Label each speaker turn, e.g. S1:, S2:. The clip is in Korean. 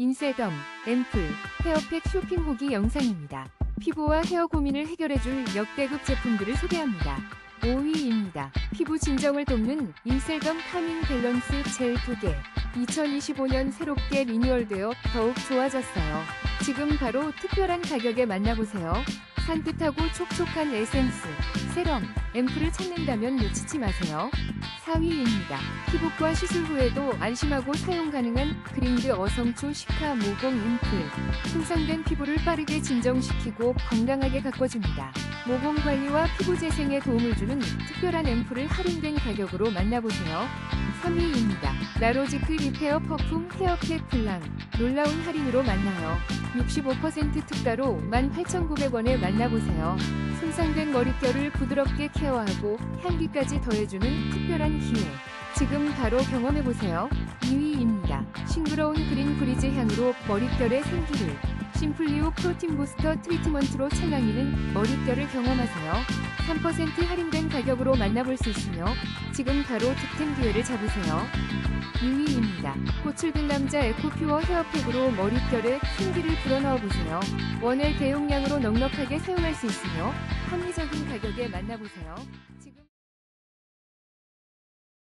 S1: 인셀덤, 앰플, 헤어팩 쇼핑 후기 영상입니다. 피부와 헤어 고민을 해결해줄 역대급 제품들을 소개합니다. 5위입니다. 피부 진정을 돕는 인셀덤 카밍 밸런스 젤 2개. 2025년 새롭게 리뉴얼되어 더욱 좋아졌어요. 지금 바로 특별한 가격에 만나보세요. 산뜻하고 촉촉한 에센스, 세럼, 앰플을 찾는다면 놓치지 마세요. 4위입니다. 피부과 시술 후에도 안심하고 사용 가능한 그린드 어성초 시카 모공 앰플. 손상된 피부를 빠르게 진정시키고 건강하게 가꿔줍니다. 모공 관리와 피부 재생에 도움을 주는 특별한 앰플을 할인된 가격으로 만나보세요. 3위입니다. 나로지크 리페어 퍼퓸 헤어팩 블랑. 놀라운 할인으로 만나요. 65% 특가로 18,900원에 만나보세요. 손상된 머릿결을 부드럽게 케어하고 향기까지 더해주는 특별한 기회. 지금 바로 경험해보세요. 2위입니다. 싱그러운 그린 브리즈 향으로 머릿결의 생기를 심플리오 프로틴 부스터 트리트먼트로 찰랑이는 머릿결을 경험하세요. 3% 할인된 가격으로 만나볼 수 있으며 지금 바로 득템 기회를 잡으세요. 2위입니다. 고출된 남자 에코퓨어 헤어팩으로 머릿결에 생기를 불어넣어 보세요. 원엘 대용량으로 넉넉하게 사용할 수 있으며 합리적인 가격에 만나보세요.